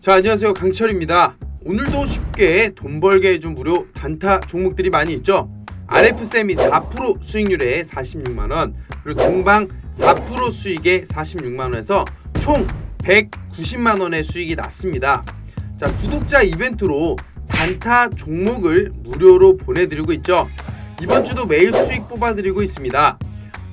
자 안녕하세요. 강철입니다. 오늘도 쉽게 돈 벌게 해준 무료 단타 종목들이 많이 있죠? RF쌤이 4% 수익률에 46만원 그리고 동방 4% 수익에 46만원에서 총 190만원의 수익이 났습니다. 자 구독자 이벤트로 단타 종목을 무료로 보내드리고 있죠? 이번 주도 매일 수익 뽑아드리고 있습니다.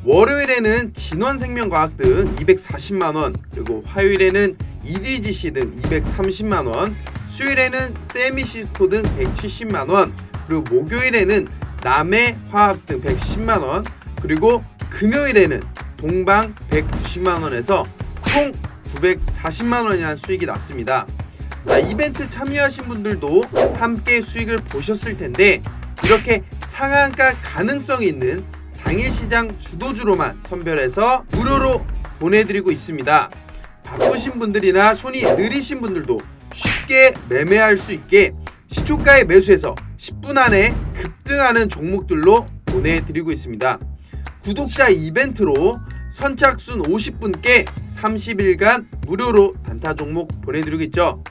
월요일에는 진원생명과학 등 240만원 그리고 화요일에는 EDGC 등 230만원 수요일에는 세미시스코 등 170만원 그리고 목요일에는 남해화학 등 110만원 그리고 금요일에는 동방 190만원에서 총 940만원이라는 수익이 났습니다 자 이벤트 참여하신 분들도 함께 수익을 보셨을 텐데 이렇게 상한가 가능성이 있는 당일 시장 주도주로만 선별해서 무료로 보내드리고 있습니다. 바쁘신 분들이나 손이 느리신 분들도 쉽게 매매할 수 있게 시초가에 매수해서 10분 안에 급등하는 종목들로 보내드리고 있습니다. 구독자 이벤트로 선착순 50분께 30일간 무료로 단타 종목 보내드리고 있죠.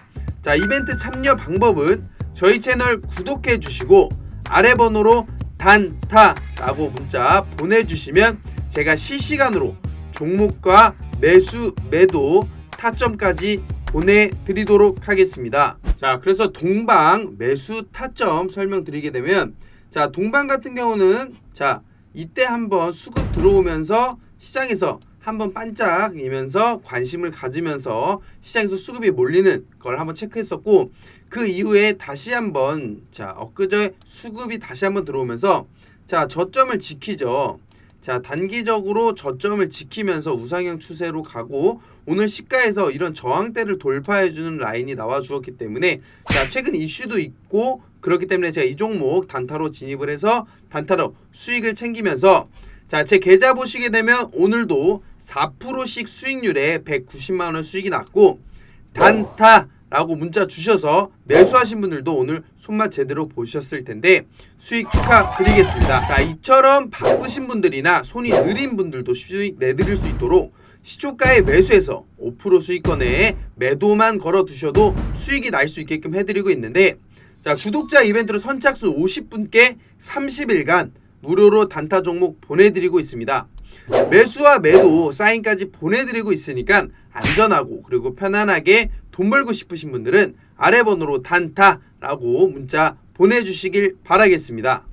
자 이벤트 참여 방법은 저희 채널 구독해 주시고 아래 번호로 단타라고 문자 보내주시면 제가 실시간으로 종목과 매수 매도 타점까지 보내드리도록 하겠습니다. 자 그래서 동방 매수 타점 설명드리게 되면 자 동방 같은 경우는 자 이때 한번 수급 들어오면서 시장에서 한번 반짝이면서 관심을 가지면서 시장에서 수급이 몰리는 걸 한번 체크했었고 그 이후에 다시 한번 자 엊그제 수급이 다시 한번 들어오면서 자 저점을 지키죠. 자 단기적으로 저점을 지키면서 우상형 추세로 가고 오늘 시가에서 이런 저항대를 돌파해주는 라인이 나와 주었기 때문에 자 최근 이슈도 있고 그렇기 때문에 제가 이 종목 단타로 진입을 해서 단타로 수익을 챙기면서 자, 제 계좌 보시게 되면 오늘도 4%씩 수익률에 190만 원 수익이 났고 단타 라고 문자 주셔서 매수하신 분들도 오늘 손맛 제대로 보셨을 텐데 수익 축하드리겠습니다. 자, 이처럼 바쁘신 분들이나 손이 느린 분들도 수익 내드릴 수 있도록 시초가에 매수해서 5% 수익권에 매도만 걸어 두셔도 수익이 날 수 있게끔 해드리고 있는데 자 구독자 이벤트로 선착순 50분께 30일간 무료로 단타 종목 보내드리고 있습니다. 매수와 매도 사인까지 보내드리고 있으니까 안전하고 그리고 편안하게 돈 벌고 싶으신 분들은 아래 번호로 단타라고 문자 보내주시길 바라겠습니다.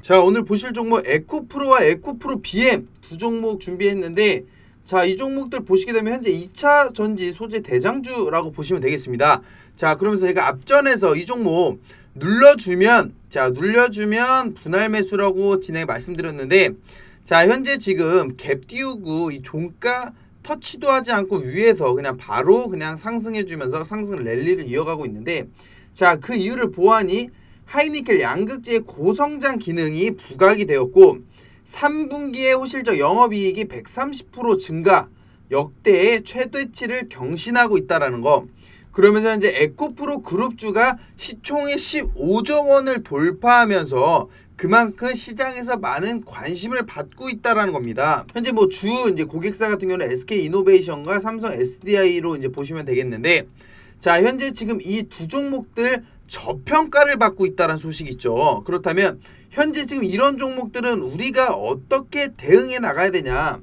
자 오늘 보실 종목 에코프로와 에코프로 BM 두 종목 준비했는데 자 이 종목들 보시게 되면 현재 2차 전지 소재 대장주라고 보시면 되겠습니다 자 그러면서 제가 앞전에서 이 종목 눌러주면 자 눌려주면 분할 매수라고 진행 말씀드렸는데 자 현재 지금 갭 띄우고 이 종가 터치도 하지 않고 위에서 그냥 바로 그냥 상승해 주면서 상승 랠리를 이어가고 있는데 자 그 이유를 보아하니 하이니켈 양극재의 고성장 기능이 부각이 되었고 3분기의 호실적 영업이익이 130% 증가 역대의 최대치를 경신하고 있다라는 거. 그러면서 이제 에코프로 그룹주가 시총의 15조 원을 돌파하면서 그만큼 시장에서 많은 관심을 받고 있다라는 겁니다. 현재 뭐 주 이제 고객사 같은 경우는 SK 이노베이션과 삼성 SDI로 이제 보시면 되겠는데 자, 현재 지금 이 두 종목들 저평가를 받고 있다는 소식이 있죠. 그렇다면 현재 지금 이런 종목들은 우리가 어떻게 대응해 나가야 되냐?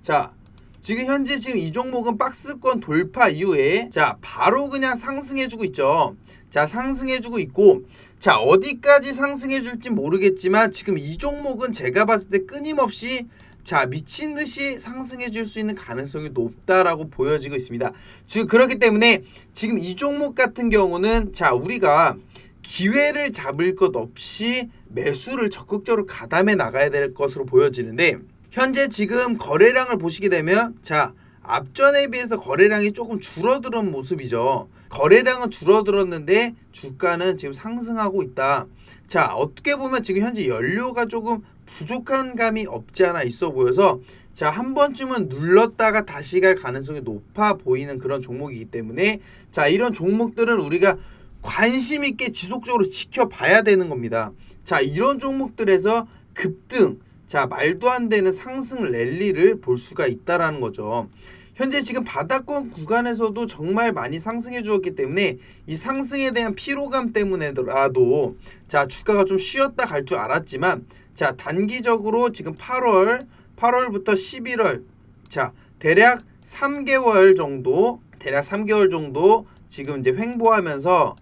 자, 지금 현재 지금 이 종목은 박스권 돌파 이후에 자, 바로 그냥 상승해 주고 있죠. 자, 상승해 주고 있고 자, 어디까지 상승해 줄지 모르겠지만 지금 이 종목은 제가 봤을 때 끊임없이 자 미친 듯이 상승해 줄 수 있는 가능성이 높다라고 보여지고 있습니다. 즉 그렇기 때문에 지금 이 종목 같은 경우는 자 우리가 기회를 잡을 것 없이 매수를 적극적으로 가담해 나가야 될 것으로 보여지는데 현재 지금 거래량을 보시게 되면 자 앞전에 비해서 거래량이 조금 줄어드는 모습이죠. 거래량은 줄어들었는데 주가는 지금 상승하고 있다. 자 어떻게 보면 지금 현재 연료가 조금 부족한 감이 없지 않아 있어 보여서 자 한 번쯤은 눌렀다가 다시 갈 가능성이 높아 보이는 그런 종목이기 때문에 자 이런 종목들은 우리가 관심 있게 지속적으로 지켜봐야 되는 겁니다. 자 이런 종목들에서 급등 자 말도 안 되는 상승 랠리를 볼 수가 있다라는 거죠. 현재 지금 바닥권 구간에서도 정말 많이 상승해 주었기 때문에 이 상승에 대한 피로감 때문에라도 자 주가가 좀 쉬었다 갈 줄 알았지만 자 단기적으로 지금 8월 8월부터 11월 자 대략 3개월 정도 대략 3개월 정도 지금 이제 횡보하면서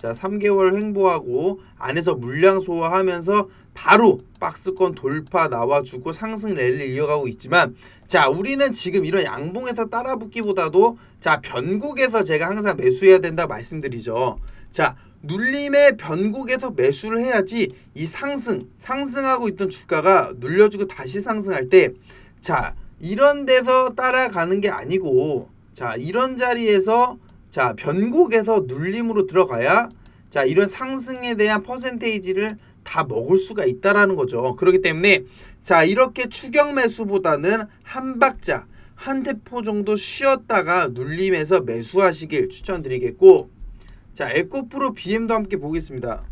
자 3개월 횡보하고 안에서 물량 소화하면서 바로 박스권 돌파 나와주고 상승 랠리 이어가고 있지만 자 우리는 지금 이런 양봉에서 따라붙기보다도 자 변곡에서 제가 항상 매수해야 된다 말씀드리죠. 자 눌림의 변곡에서 매수를 해야지 이 상승 상승하고 있던 주가가 눌려주고 다시 상승할 때 자 이런 데서 따라가는 게 아니고 자 이런 자리에서 자 변곡에서 눌림으로 들어가야 자 이런 상승에 대한 퍼센테이지를 다 먹을 수가 있다라는 거죠. 그렇기 때문에 자 이렇게 추격 매수보다는 한 박자 한 대포 정도 쉬었다가 눌림에서 매수하시길 추천드리겠고 자 에코프로 BM도 함께 보겠습니다.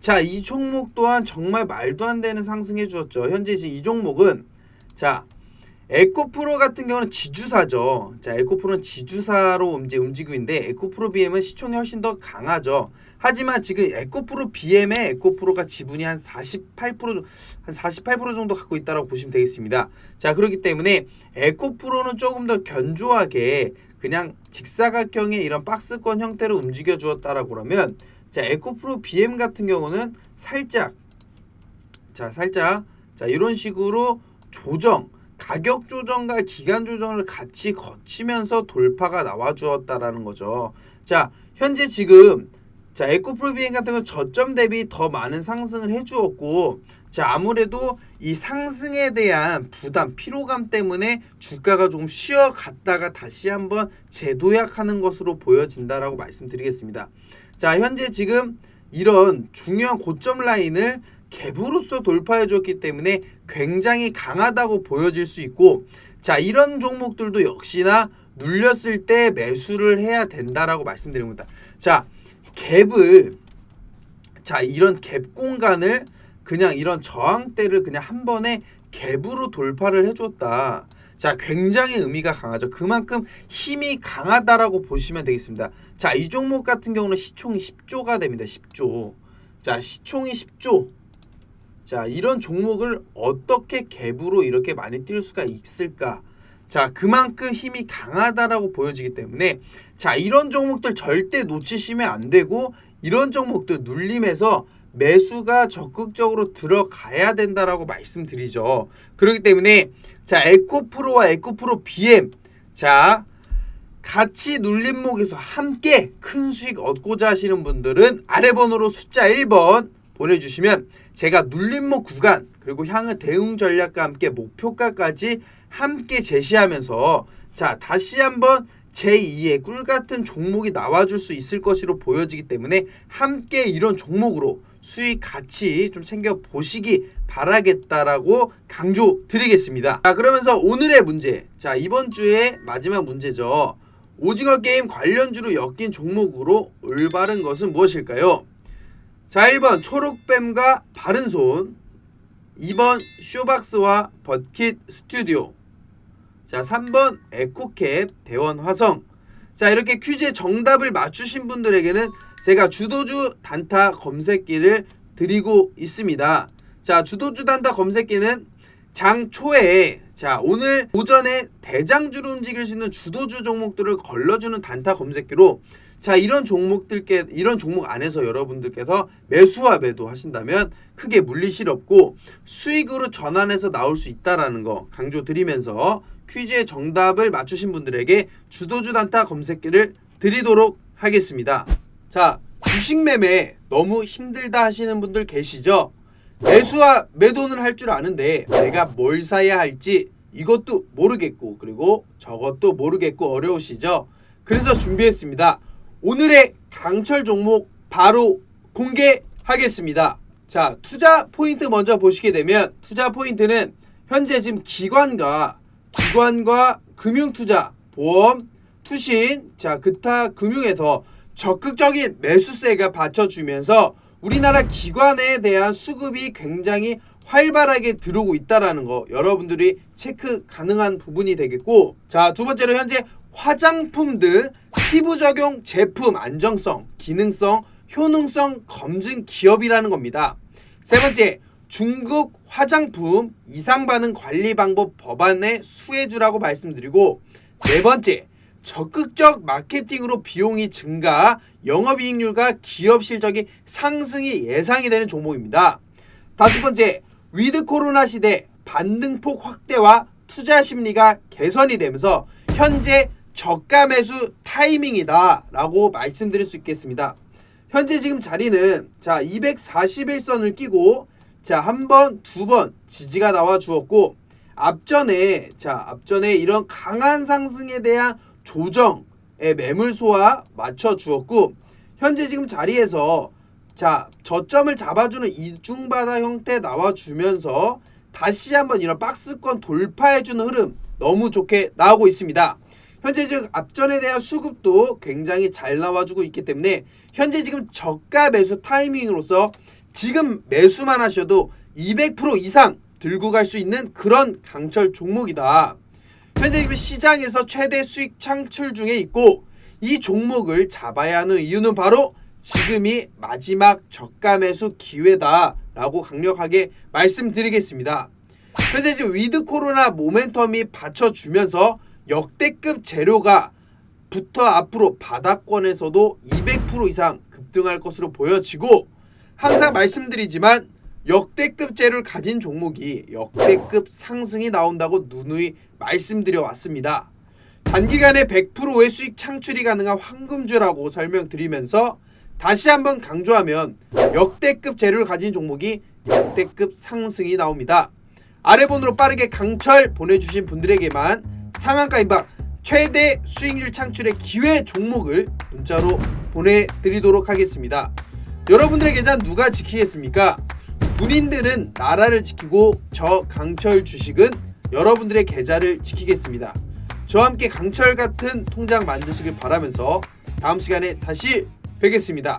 자 이 종목 또한 정말 말도 안 되는 상승해 주었죠. 현재 이 종목은 자 에코프로 같은 경우는 지주사죠. 자, 에코프로는 지주사로 이제 움직이고 있는데 에코프로 BM은 시총이 훨씬 더 강하죠. 하지만 지금 에코프로 BM의 에코프로가 지분이 한 48%, 한 48% 정도 갖고 있다고 보시면 되겠습니다. 자, 그렇기 때문에 에코프로는 조금 더 견조하게 그냥 직사각형의 이런 박스권 형태로 움직여 주었다라고 그러면 자, 에코프로 BM 같은 경우는 살짝 자, 살짝 자, 이런 식으로 조정 가격 조정과 기간 조정을 같이 거치면서 돌파가 나와 주었다라는 거죠. 자, 현재 지금 자, 에코프로 비행 같은 건 저점 대비 더 많은 상승을 해 주었고 자, 아무래도 이 상승에 대한 부담, 피로감 때문에 주가가 조금 쉬어 갔다가 다시 한번 재도약하는 것으로 보여진다라고 말씀드리겠습니다. 자, 현재 지금 이런 중요한 고점 라인을 갭으로서 돌파해 줬기 때문에 굉장히 강하다고 보여질 수 있고 자 이런 종목들도 역시나 눌렸을 때 매수를 해야 된다라고 말씀드립니다. 자 갭을 자 이런 갭 공간을 그냥 이런 저항대를 그냥 한 번에 갭으로 돌파를 해줬다. 자, 굉장히 의미가 강하죠. 그만큼 힘이 강하다라고 보시면 되겠습니다. 자, 이 종목 같은 경우는 시총이 10조가 됩니다. 10조. 자, 시총이 10조. 자, 이런 종목을 어떻게 갭으로 이렇게 많이 뛸 수가 있을까? 자, 그만큼 힘이 강하다라고 보여지기 때문에 자, 이런 종목들 절대 놓치시면 안 되고 이런 종목들 눌림에서 매수가 적극적으로 들어가야 된다라고 말씀드리죠. 그렇기 때문에 자, 에코프로와 에코프로 BM 자, 같이 눌림목에서 함께 큰 수익 얻고자 하시는 분들은 아래 번호로 숫자 1번 보내주시면 제가 눌림목 구간 그리고 향후 대응 전략과 함께 목표가까지 함께 제시하면서 자 다시 한번 제2의 꿀 같은 종목이 나와줄 수 있을 것으로 보여지기 때문에 함께 이런 종목으로 수익 같이 좀 챙겨 보시기 바라겠다라고 강조 드리겠습니다. 자 그러면서 오늘의 문제 자 이번 주에 마지막 문제죠. 오징어 게임 관련주로 엮인 종목으로 올바른 것은 무엇일까요? 자 1번 초록뱀과 바른손 2번 쇼박스와 버킷 스튜디오 자 3번 에코캡 대원화성. 자 이렇게 퀴즈의 정답을 맞추신 분들에게는 제가 주도주 단타 검색기를 드리고 있습니다. 자 주도주 단타 검색기는 장 초에 자 오늘 오전에 대장주로 움직일 수 있는 주도주 종목들을 걸러주는 단타 검색기로 자 이런 종목들께 이런 종목 안에서 여러분들께서 매수와 매도 하신다면 크게 물리실 없고 수익으로 전환해서 나올 수 있다라는 거 강조드리면서 퀴즈의 정답을 맞추신 분들에게 주도주 단타 검색기를 드리도록 하겠습니다. 자 주식 매매 너무 힘들다 하시는 분들 계시죠? 매수와 매도는 할 줄 아는데 내가 뭘 사야 할지 이것도 모르겠고 그리고 저것도 모르겠고 어려우시죠? 그래서 준비했습니다. 오늘의 강철 종목 바로 공개하겠습니다. 자, 투자 포인트 먼저 보시게 되면 투자 포인트는 현재 지금 기관과 기관과 금융 투자, 보험, 투신, 자, 기타 금융에서 적극적인 매수세가 받쳐주면서 우리나라 기관에 대한 수급이 굉장히 활발하게 들어오고 있다라는 거 여러분들이 체크 가능한 부분이 되겠고 자 두 번째로 현재 화장품 등 피부 적용 제품 안정성, 기능성, 효능성 검증 기업이라는 겁니다. 세 번째 중국 화장품 이상 반응 관리 방법 법안에 수혜주라고 말씀드리고 네 번째 적극적 마케팅으로 비용이 증가, 영업이익률과 기업 실적이 상승이 예상이 되는 종목입니다. 다섯 번째, 위드 코로나 시대 반등폭 확대와 투자 심리가 개선이 되면서 현재 저가 매수 타이밍이다 라고 말씀드릴 수 있겠습니다. 현재 지금 자리는 자 241선을 끼고 자 한 번, 두 번 지지가 나와 주었고 앞전에 자 앞전에 이런 강한 상승에 대한 조정의 매물소와 맞춰 주었고 현재 지금 자리에서 자 저점을 잡아주는 이중바다 형태 나와 주면서 다시 한번 이런 박스권 돌파해주는 흐름 너무 좋게 나오고 있습니다. 현재 지금 앞전에 대한 수급도 굉장히 잘 나와주고 있기 때문에 현재 지금 저가 매수 타이밍으로서 지금 매수만 하셔도 200% 이상 들고 갈 수 있는 그런 강철 종목이다. 현재 지금 시장에서 최대 수익 창출 중에 있고 이 종목을 잡아야 하는 이유는 바로 지금이 마지막 저가 매수 기회다라고 강력하게 말씀드리겠습니다. 현재 지금 위드 코로나 모멘텀이 받쳐주면서 역대급 재료가 부터 앞으로 바닥권에서도 200% 이상 급등할 것으로 보여지고 항상 말씀드리지만 역대급 재료를 가진 종목이 역대급 상승이 나온다고 누누이 말씀드려 왔습니다. 단기간에 100%의 수익 창출이 가능한 황금주라고 설명드리면서 다시 한번 강조하면 역대급 재료를 가진 종목이 역대급 상승이 나옵니다. 아래 번호로 빠르게 강철 보내주신 분들에게만 상한가 임박 최대 수익률 창출의 기회 종목을 문자로 보내드리도록 하겠습니다. 여러분들의 계좌 누가 지키겠습니까? 군인들은 나라를 지키고 저 강철 주식은 여러분들의 계좌를 지키겠습니다. 저와 함께 강철 같은 통장 만드시길 바라면서 다음 시간에 다시 뵙겠습니다.